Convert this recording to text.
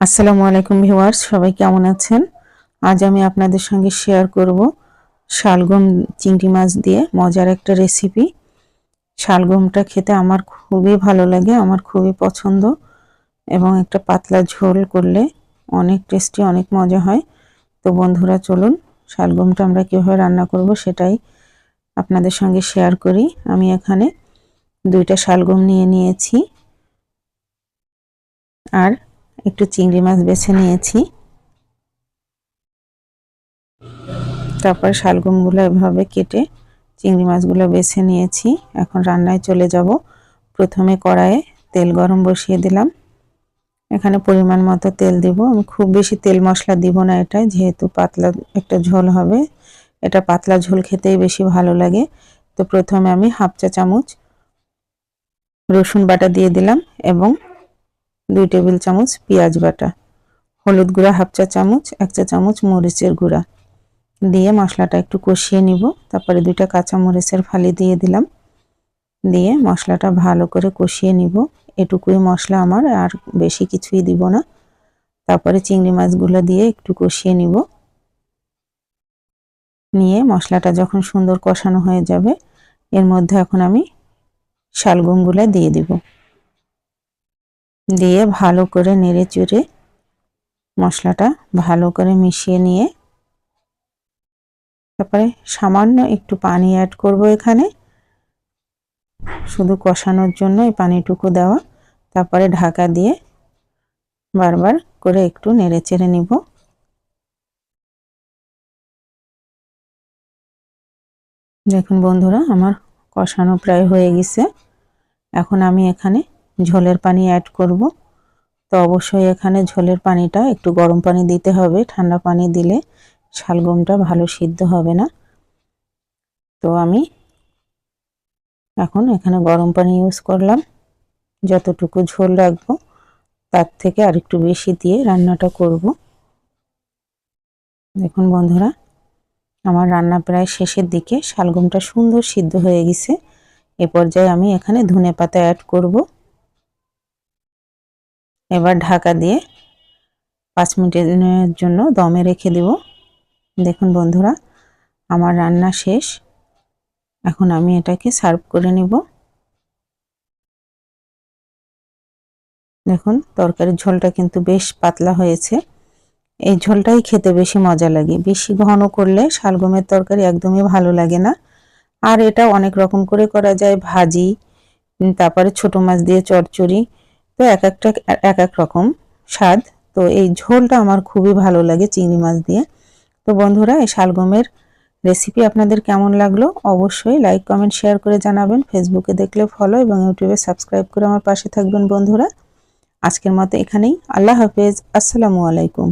আসসালামু আলাইকুম ভিউয়ার্স, সবাই কেমন আছেন? আজ আমি আপনাদের সঙ্গে শেয়ার করব শালগম চিংড়ি মাছ দিয়ে মজার একটা রেসিপি শালগমটা খেতে আমার খুবই ভালো লাগে, আমার খুবই পছন্দ এবং একটা পাতলা ঝোল করলে অনেক টেস্টি অনেক মজা হয়। তো বন্ধুরা, চলুন শালগমটা আমরা কীভাবে রান্না করব সেটাই আপনাদের সঙ্গে শেয়ার করি। আমি এখানে দুইটা শালগম নিয়ে নিয়েছি। আর একটু চিংড়ি মাছ বেছে নিয়েছি। তারপর শালগমগুলো এভাবে কেটে চিংড়ি মাছগুলো বেছে নিয়েছি। এখন রান্নায় চলে যাব। প্রথমে কড়াইয়ে তেল গরম বসিয়ে দিলাম। এখানে পরিমাণ মতো তেল দিব। আমি খুব বেশি তেল মশলা দিব না এটা, যেহেতু পাতলা একটা ঝোল হবে। এটা পাতলা ঝোল খেতেই বেশি ভালো লাগে। তো প্রথমে আমি হাফ চা চামচ রসুন বাটা দিয়ে দিলাম এবং দুই টেবিল চামচ পেঁয়াজ বাটা, হলুদ গুঁড়া হাফ চা চামচ, এক চা চামচ মরিচের গুঁড়া। দিয়ে মশলাটা একটু কষিয়ে নিব। তারপরে দুইটা কাঁচা মরিচের ফালি দিয়ে দিলাম। দিয়ে মশলাটা ভালো করে কষিয়ে নিব। এটুকুই মশলা আমার, আর বেশি কিছুই দিব না। তারপরে চিংড়ি মাছগুলো দিয়ে একটু কষিয়ে নিব। নিয়ে মশলাটা যখন সুন্দর কষানো হয়ে যাবে, এর মধ্যে এখন আমি শালগমগুলো দিয়ে দিব। দিয়ে ভালো করে নেড়ে চুড়ে মশলাটা ভালো করে মিশিয়ে নিয়ে তারপরে সামান্য একটু পানি অ্যাড করব এখানে। শুধু কষানোর জন্য এই পানিটুকু দেওয়া। তারপরে ঢাকা দিয়ে বারবার করে একটু নেড়ে চেড়ে নিব। দেখুন বন্ধুরা, আমার কষানো প্রায় হয়ে গেছে। এখন আমি এখানে ঝোলের পানি অ্যাড করব। তো অবশ্যই এখানে ঝোলের পানিটা একটু গরম পানি দিতে হবে। ঠান্ডা পানি দিলে শালগমটা ভালো সিদ্ধ হবে না। তো আমি এখন এখানে গরম পানি ইউজ করলাম। যতটুকু ঝোল রাখব, তার থেকে আর একটু বেশি দিয়ে রান্নাটা করব। দেখুন বন্ধুরা, আমার রান্না প্রায় শেষের দিকে। শালগমটা সুন্দর সিদ্ধ হয়ে গেছে। এ পর্যায়ে আমি এখানে ধনে পাতা অ্যাড করব। এবার ঢাকা দিয়ে পাঁচ মিনিটের জন্য দমে রেখে দেব। দেখুন বন্ধুরা, আমার রান্না শেষ। এখন আমি এটাকে সার্ভ করে নিব। দেখুন, তরকারির ঝোলটা কিন্তু বেশ পাতলা হয়েছে। এই ঝোলটাই খেতে বেশি মজা লাগে। বেশি ঘন করলে শালগমের তরকারি একদমই ভালো লাগে না। আর এটা অনেক রকম করে করা যায়, ভাজি, তারপরে ছোট মাছ দিয়ে চচ্চড়ি তো এক একটা, এক এক রকম স্বাদ। তো এই ঝোলটা আমার খুবই ভালো লাগে চিংড়ি মাছ দিয়ে। তো বন্ধুরা, এই শালগমের রেসিপি আপনাদের কেমন লাগল অবশ্যই লাইক কমেন্ট শেয়ার করে জানাবেন। ফেসবুকে দেখলে ফলো এবং ইউটিউবে সাবস্ক্রাইব করে আমার পাশে থাকবেন বন্ধুরা। আজকের মতো এখানেই। আল্লাহ হাফেজ। আসসালামু আলাইকুম।